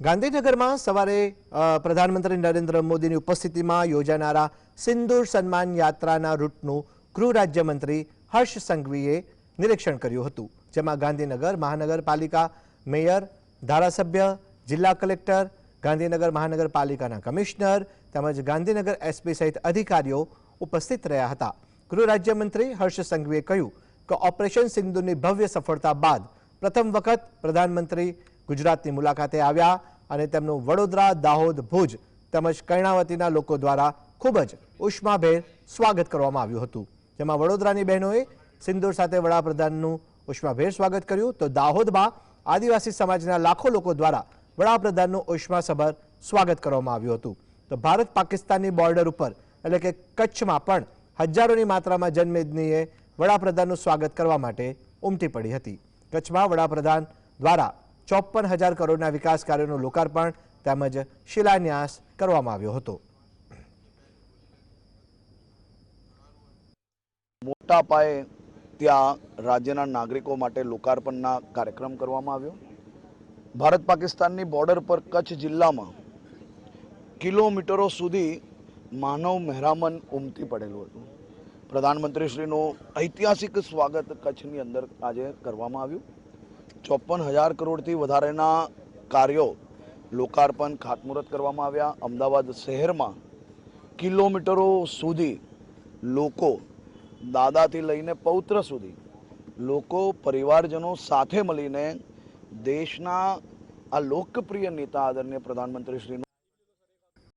ગાંધીનગરમાં સવારે પ્રધાનમંત્રી નરેન્દ્ર મોદીની ઉપસ્થિતિમાં યોજાનારા સિંદૂર સન્માન યાત્રાના રૂટનું ગૃહ રાજ્યમંત્રી હર્ષ સંઘવીએ નિરીક્ષણ કર્યું હતું, જેમાં ગાંધીનગર મહાનગરપાલિકા મેયર, ધારાસભ્ય, જિલ્લા કલેક્ટર, ગાંધીનગર મહાનગરપાલિકાના કમિશનર તેમજ ગાંધીનગર એસપી સહિત અધિકારીઓ ઉપસ્થિત રહ્યા હતા. ગૃહ રાજ્યમંત્રી હર્ષ સંઘવીએ કહ્યું કે ઓપરેશન સિંધુની ભવ્ય સફળતા બાદ પ્રથમ વખત પ્રધાનમંત્રી ગુજરાતની મુલાકાતે આવ્યા અને તેમનું વડોદરા દાહોદ ભુજ તેમજ કર્ણાવતીના લોકો દ્વારા ખૂબ જ ઉષ્માભેર સ્વાગત કરવામાં આવ્યું હતું. જેમાં વડોદરાની બહેનોએ સિંદૂર સાથે વડાપ્રધાનનું ઉષ્માભેર સ્વાગત કર્યું. તો દાહોદમાં આદિવાસી સમાજના લાખો લોકો દ્વારા વડાપ્રધાનનું ઉષ્માસભર સ્વાગત કરવામાં આવ્યું હતું. તો ભારત પાકિસ્તાનની બોર્ડર ઉપર એટલે કે કચ્છમાં પણ હજારોની માત્રામાં જનમેદનીએ વડાપ્રધાનનું સ્વાગત કરવા માટે ઉમટી પડી હતી. કચ્છમાં વડાપ્રધાન દ્વારા ચોપન હજાર કરોડના વિકાસ કાર્યોનું લોકાર્પણ તેમજ શિલાન્યાસ કરવામાં આવ્યો હતો. મોટા પાયે ત્યાં રાજ્યના નાગરિકો માટે લોકાર્પણના કાર્યક્રમ કરવામાં આવ્યો. ભારત પાકિસ્તાનની બોર્ડર પર કચ્છ જિલ્લામાં કિલોમીટરો સુધી માનવ મહેરામન ઉમટી પડેલું હતું. પ્રધાનમંત્રીશ્રીનું ઐતિહાસિક સ્વાગત કચ્છની અંદર આજે કરવામાં આવ્યું. ચોપન હજાર કરોડથી વધારેના કાર્યો લોકાર્પણ ખાતમુહૂર્ત કરવામાં આવ્યા. અમદાવાદ શહેરમાં કિલોમીટરો સુધી લોકો દાદાથી લઈને પૌત્ર સુધી લોકો પરિવારજનો સાથે મળીને દેશના આ લોકપ્રિય નેતા આદરણીય પ્રધાનમંત્રી શ્રીનું